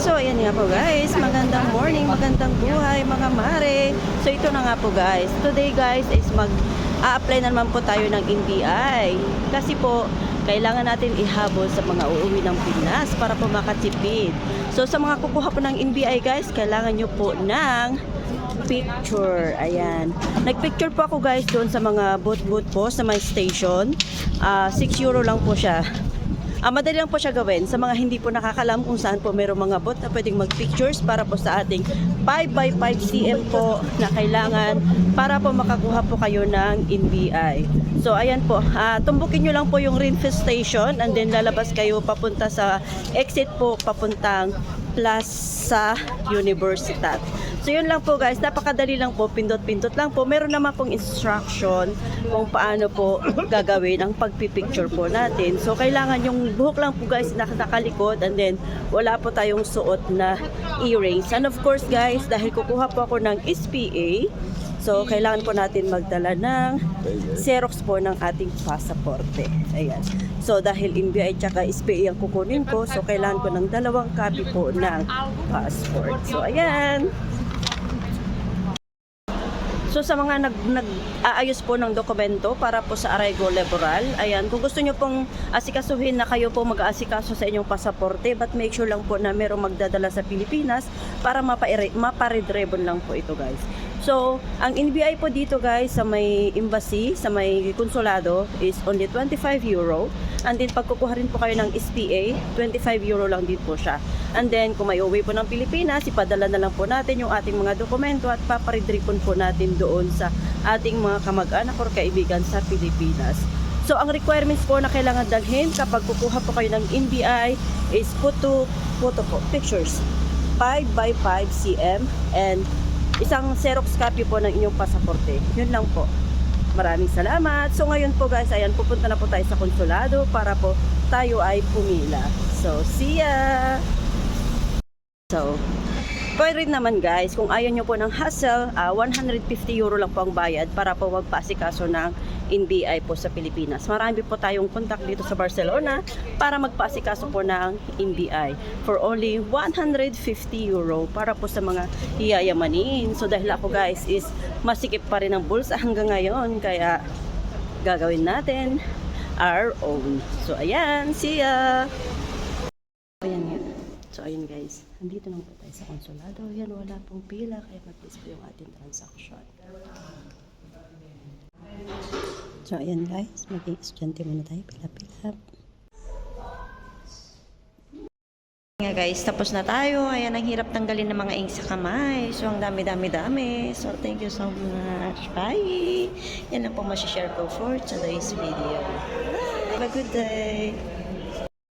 So, ayan nga po guys. Magandang morning, magandang buhay mga mare. So, ito na nga po guys. Today guys is mag a-apply na naman po tayo ng NBI. Kasi po, kailangan natin ihabol sa mga uuwi ng Pinas para po makatipid. So, sa mga kukuha po ng NBI guys, kailangan nyo po ng picture. Ayan. Nagpicture po ako guys doon sa mga boot-boot po sa my station. Ah, 6 euro lang po siya. Ah, madali lang po siya gawin sa mga hindi po nakakalam kung saan po mayroong mga bot na pwedeng mag-pictures para po sa ating 5x5 cm po na kailangan para po makakuha po kayo ng NBI. So, ayan po. Ah, tumbukin nyo lang po yung Rinfest Station and then lalabas kayo papunta sa exit po papuntang Plaza Universitat. So yun lang po guys, napakadali lang po, pindot-pindot lang po. Meron naman pong instruction kung paano po gagawin ang pagpipicture po natin. So kailangan yung buhok lang po guys nakakalikod and then wala po tayong suot na earrings. And of course guys, dahil kukuha po ako ng SPA, so kailangan po natin magdala ng Xerox po ng ating pasaporte. Ayan. So dahil NBI tsaka SPA ang kukunin ko, so kailangan ko ng dalawang copy po ng passport. So ayan. So sa mga nag, nag-aayos po ng dokumento para po sa Araygo Laboral, ayan, kung gusto nyo pong asikasuhin na kayo po mag-aasikaso sa inyong pasaporte, but make sure lang po na merong magdadala sa Pilipinas para mapaire- maparedrebon lang po ito guys. So, ang NBI po dito guys sa may embassy, sa may konsulado is only 25 euro. And then pagkukuha rin po kayo ng SPA, 25 euro lang din po siya. And then kung may uwi po ng Pilipinas, ipadala na lang po natin yung ating mga dokumento at paparedripon po natin doon sa ating mga kamag-anak or kaibigan sa Pilipinas. So ang requirements po na kailangan dalhin kapag kukuha po kayo ng NBI is photo, photo po, pictures. 5 by 5 cm and isang Xerox copy po ng inyong pasaporte. Yun lang po. Maraming salamat. So ngayon po guys, ayan, pupunta na po tayo sa konsulado para po tayo ay pumila. So, see ya! So, pwede naman guys, kung ayaw nyo po ng hassle, ah, 150 euro lang po ang bayad para po magpaasikaso ng NBI po sa Pilipinas. Marami po tayong contact dito sa Barcelona para magpaasikaso po ng NBI for only 150 euro para po sa mga hiyayamanin. So dahil ako guys is masikip pa rin ang bulsa hanggang ngayon kaya gagawin natin our own. So ayan, see ya! So, ayun guys. Andito lang po tayo sa konsulado. Yan, wala pong pila. Kaya mag-list po yung ating transaction. So, ayan guys. Maging estudyante muna tayo. Pila-pila. Nga guys, tapos na tayo. Ayan, ang hirap tanggalin ng mga ink sa kamay. So, ang dami-dami-dami. So, thank you so much. Bye! Yan lang po masishare ko for today's video. Bye! Have a good day!